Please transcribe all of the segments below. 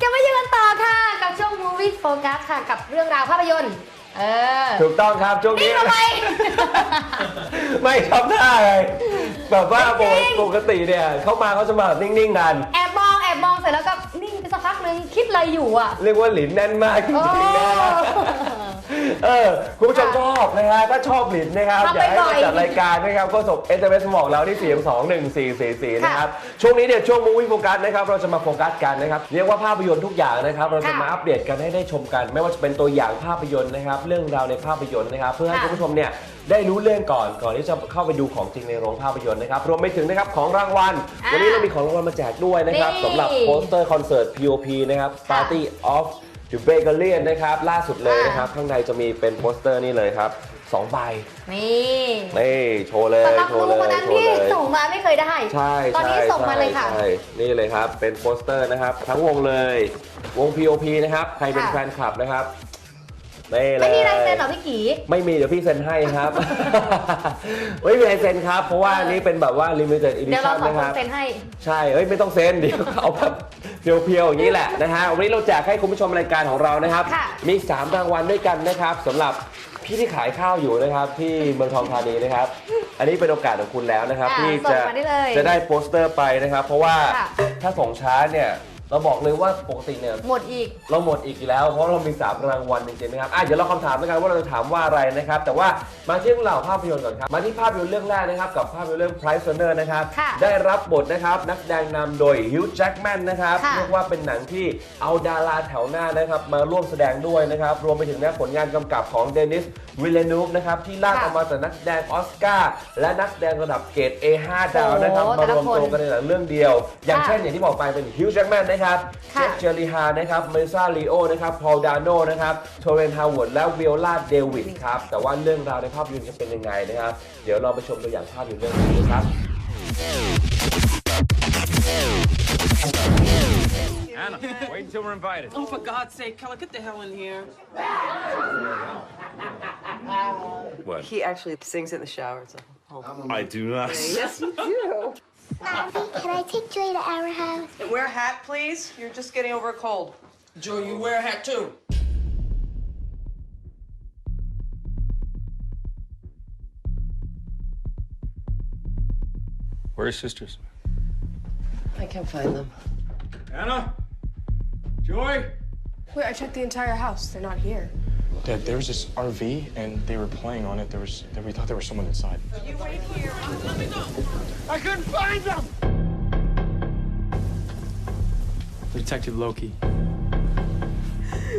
กลับมาอยู่กันต่อค่ะ กับช่วง Movie Focus ค่ะ กับเรื่องราวภาพยนตร์ เออถูกต้องครับช่วงนี่นี้ ทำไม ไม่ทำท่าไงแบบว่าปจกริง ปกติเนี่ยเข้ามาเขาจะมาแบบนิ่งๆกันแอบมองแอบมองเสร็จแล้วก็นิ่งไปสักพักนึงคิดอะไรอยู่อะ เรียกว่าหลินแน่นมากจริงๆนะโอ้ เออคุณผู้ชมชอบนะฮะถ้าชอบหลินนะครับทำอยากให้บ่อยมาๆจัดรายการนะครับก็ส่ง SMS มาบอกเราที่ 4 2 1 4 4 4ค่ะนะครับ ช่วงนี้เนี่ยช่วงมูวี่โฟกัสนะครับเราจะมาโฟกัสกันนะครับเรียกว่าภาพยนตร์ทุกอย่างนะครับเราจะค่ะมาอัปเดตกันให้ได้ชมกัน ไม่ว่าจะเป็นตัวอย่างภาพยนตร์นะครับเรื่องราวในภาพยนตร์นะครับเพื่อให้ค่ะคุณผู้ชมเนี่ยได้รู้เรื่องก่อนก่อนที่จะเข้าไปดูของจริงในโรงภาพยนตร์นะครับรวมไปถึงนะครับของรางวัลอ่าวันนี้เรามีของรางวัลมาแจกด้วยนะครับนี่สำหรับโปสเตอร์คอนเสิร์ต POP นะครับค่ะ Party of The b a g e r i a n นะครับ ล่าสุดเลยนะครับ ข้างในจะมีเป็นโปสเตอร์นี่เลยครับสองใบนี่นี่โชว์เลยสำหรับโชลุว์งเลยคนนั้นโชว์ที่เลยส่งมาไม่เคยได้ ใช่ตอนนี้ใช่ส่งมาเลยค่ะ ใช่นี่เลยครับเป็นโปสเตอร์นะครับ ทั้งวงเลย วง POP นะครับ ใครเป็นค่ะ แฟนคลับนะครับ นี่เลยไม่มีลายเซ็นเหรอพี่กีไม่มีเดี๋ยวพี่เซ็นให้ครับ ไม่มีลายเซ็นครับ เพราะว่าอันนี้เป็นแบบว่า limited เดี๋ยวเรา edition สองนะคคนรับ เซ็นให้ ใช่เอ้ยไม่ต้องเซ็นเดี๋ยวเอาแบบเพียวๆอย่างนี้แหละนะฮะวันนี้เราแจกให้คุณผู้ชมรายการของเรานะครับ ค่ะ มี 3 รางวัลด้วยกันนะครับสำหรับพี่ที่ขายข้าวอยู่นะครับที่เมืองทองธานีนะครับ อันนี้เป็นโอกาสของคุณแล้วนะครับอ่าที่ส่จะงมาได้เลยจะได้โปสเตอร์ไปนะครับ เพราะว่าค่ะ ถ้าส่งช้าเนี่ย เราบอกเลยว่าปกติเนี่ยหมดอีก เราหมดอีกแล้วเพราะเรามี3รางวัลจริงๆนะครับอะเดี๋ยวเราคำถามแล้วกันว่าเราจะถามว่าอะไรนะครับ แต่ว่ามาที่เรื่องราวภาพยนตร์ก่อนครับ มาที่ภาพยนตร์เรื่องแรกนะครับ กับภาพยนตร์เรื่อง Prisoner นะครับ ค่ะ ได้รับบทนะครับนักแสดงนำโดยฮิวจ์แจ็คแมนนะครับค่ะ เรียกว่าเป็นหนังที่เอาดาราแถวหน้านะครับมาร่วมแสดงด้วยนะครับ รวมไปถึงนะผลงานกำกับของเดนิสวิลเลนูฟนะครับที่ลากค่ะออกมาแต่นักแสดงออสการ์และนักแสดงระดับเกรด A5 ดาวนะครับโอ้โหมารวมแต่ละคนตัวกันในหนังเรื่องเดียว อย่างค่ะ เช่นอย่างที่บอกไปเป็นฮิวจ์แจ็คแมนนะครับเจค่ะฟเจอริฮานะครับเมซ่าลีโอนะครับพอลดาโนนะครับโทเรนฮาวเวิร์ดและวิโอลาเดวิดครับ แต่ว่าเรื่องราวในภาพยนตร์จะเป็นยังไงนะครับ เดี๋ยวเราไปชมตัวอย่างภาพยนตร์เรื่องนี้ครับ Anna, wait until we're invited. Oh, for God's sake, Keller, get the hell in here. What? He actually sings in the shower. It's a whole I do not. Yes, you do. Mommy, can I take Joy to our house? Wear a hat, please. You're just getting over a cold. Joy, you wear a hat too. Where are your sisters? I can't find them. Anna? Joy? Wait, I checked the entire house. They're not here. Dad, there was this RV and they were playing on it. There was we thought there was someone inside. You wait here. Let me go. I couldn't find them! Detective Loki.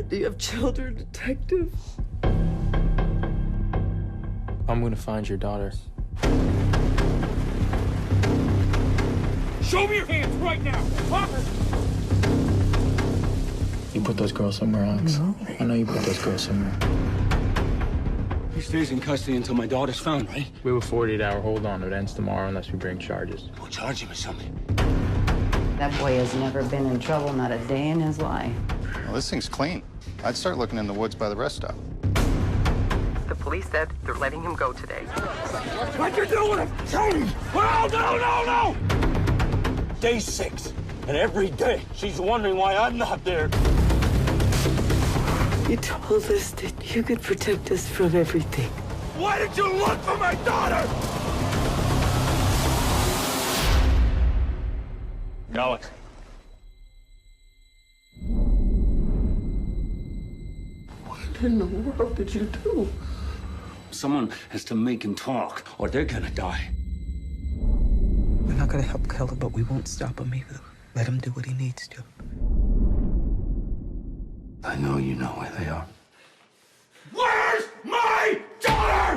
Do you have children, detective? I'm gonna find your daughter. Show me your hands right now! Huh? You put those girls somewhere, Alex. I know you put those girls somewhere. He stays in custody until my daughter's found, right? We have a 48 hour hold on. It ends tomorrow unless we bring charges. We'll charge him with something. That boy has never been in trouble, not a day in his life. Well, this thing's clean. I'd start looking in the woods by the rest stop. The police said they're letting him go today. What you doing? Tell me! Oh, no, no, no! Day six. And every day she's wondering why I'm not there. You told us that you could protect us from everything. Why did you look for my daughter? Alex. What in the world did you do? Someone has to make him talk, or they're gonna die. We're not gonna help Keller, but we won't stop him either. Let him do what he needs to. I know you know where they are. Where's my daughter?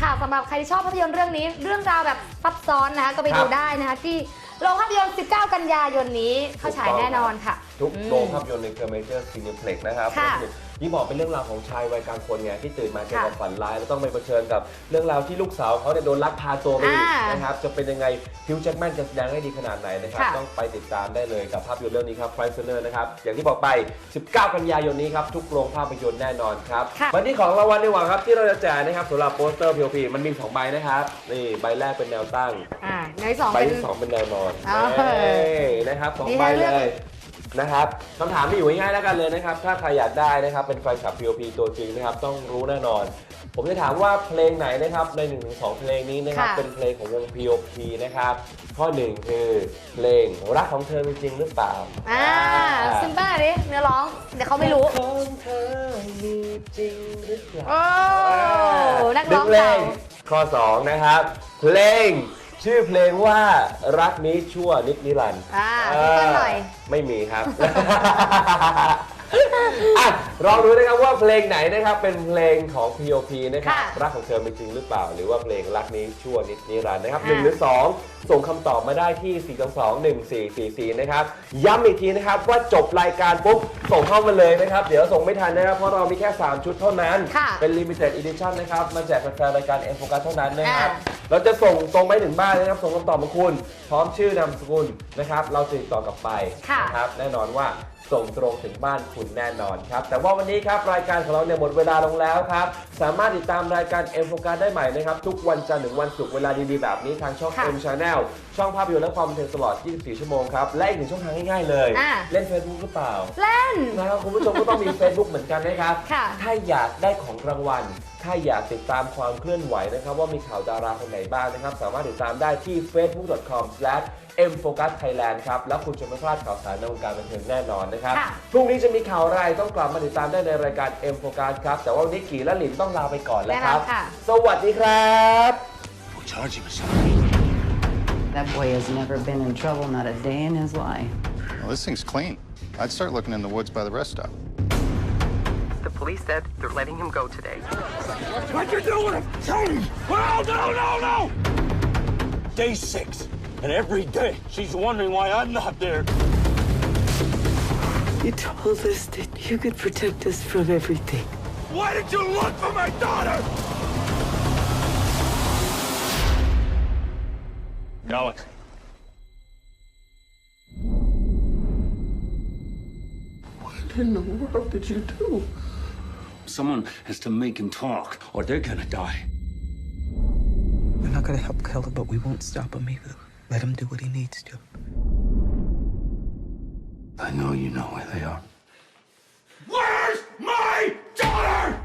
ค่ะสำหรับใครที่ชอบภาพยนตร์เรื่องนี้ เรื่องราวแบบซับซ้อนนะคะก็ไปครัดูบได้นะคะที่โรงภาพยนตร์ 19 กันยายนนี้เข้าฉายแน่นอนค่ะ ทุกโรงภาพยนตร์ในเครือเมเจอร์ซีนิเพล็กนะครับค่ะรวมถึงยิ่งบอกเป็นเรื่องราวของชายวัยกลางคนไงที่ตื่นมาเจอกับค่ะฝันร้ายแล้วต้องไปเผชิญกับเรื่องราวที่ลูกสาวเขาเนี่ยโดนลักพาตัวไปอีกอ่านนะครับจะเป็นยังไงพิวแจ็คแมนจะแสดงได้ดีขนาดไหนนะครับค่ะ ต้องไปติดตามได้เลยกับภาพยนตร์เรื่องนี้ครับ Prisoner นะครับอย่างที่บอกไป 19 กันยายนนี้ครับทุกโรงภาพยนตร์แน่นอนครับค่ะ วันนี้ของรางวัลในหวังครับที่เราจะแจกนะครับสำหรับโปสเตอร์ POP มันมีสองใบนะครับนี่ใบแรกเป็นแนวตั้ง อ่าในสองใบเป็น ที่สองเป็นแนวนอนอ๋อเอ้ยนะครับสองมีใบให้เลืเลอก ย นะครับคำถามมีอยู่ง่ายๆแล้วกันเลยนะครับ ถ้าใครอยากได้นะครับเป็นแฟนคลับ POP ตัวจริงนะครับต้องรู้แน่นอน ผมจะถามว่าเพลงไหนนะครับใน1นถึงสเพลงนี้นะครับค่ะ เป็นเพลงของวง POP นะครับข้อหนึ่งคือเพลงรักของเธอมีจริงหรือเปล่าอ่าซิมเปิลดิเนื้อร้อง เดี๋ยวเขาไม่รู้ของเธอมีจริงหรือเปล่า โอ้นักร้องเพลเก่างข้อ 2 นะครับ เพลง ชื่อเพลงว่ารักนี้ชั่วนิดนิรันดร์อ่าซิมเปิลหน่อย ไม่มีครับ อะลองดูนะครับว่าเพลงไหนนะครับเป็นเพลงของ P.O.P นะครับค่ะรักของเธอเป็นจริงหรือเปล่า หรือว่าเพลงรักนี้ชั่วนิดนิรันดร์นะครับหอ่านึ่งหรือ2ส่งคำตอบมาได้ที่ 4 2 2 1 4 4 4 นะครับ ย้ำอีกทีนะครับว่าจบรายการปุ๊บส่งเข้ามาเลยนะครับ เดี๋ยวส่งไม่ทันนะครับ เพราะเรามีแค่ 3 ชุดเท่านั้น ค่ะ เป็น limited edition นะครับ มาแจกแฟนๆรายการ M Focus เท่านั้นนะครับอ่าเราจะส่งตรงไปถึงบ้านนะครับ ส่งคำตอบมาคุณ พร้อมชื่อนามสกุลนะครับ เราจะติดต่อกลับไปค่ะ นะครับ แน่นอนว่า ส่งตรงถึงบ้านคุณแน่นอนครับ แต่ว่าวันนี้ครับรายการของเราเนี่ยหมดเวลาลงแล้วครับ สามารถติดตามรายการ M Focus ได้ใหม่นะครับ ทุกวันจันทร์ถึงวันศุกร์เวลาดีๆแบบนี้ทางช่องค่ะ M Channel ช่องภาพยนตร์และความบันเทิงตลอด 24 ชั่วโมงครับ และอีกหนึ่งช่องทางง่ายๆเลย อ่าเล่น Facebook หรือเปล่า เล่น นะครับคุณผู้ชมก็ต้องมี Facebook เหมือนกันนะครับ ค่ะถ้าอยากได้ของรางวัล ถ้าอยากติดตามความเคลื่อนไหวนะครับ ว่ามีข่าวดาราคนไหนบ้างนะครับ สามารถติดตามได้ที่ facebook.com/mfocusthailand ครับ แล้วคุณจะไม่พลาดข่าวสารในวงการบันเทิงแน่นอนนะครับค่ะพรุ่งนี้จะมีข่าวอะไรต้องกลับมาติดตามได้ในรายการ M Focus ครับ แต่ว่าวันนี้กี่และหลินต้องลาไปก่อนแล้วครับแน่นอนค่ะสวัสดีครับ We're charging us something. That boy has never been in trouble, not a day in his life. Well, this thing's clean. I'd start looking in the woods by the rest stop. The police said they're letting him go today. What you doing? Tell me! Oh, no, no, no! Day six, and every day she's wondering why I'm not there. You told us that you could protect us from everything. Why did you look for my daughter? Alex. What in the world did you do? Someone has to make him talk, or they're gonna die. We're not gonna help kill her, but we won't stop him either. Let him do what he needs to. I know you know where they are. Where's my daughter?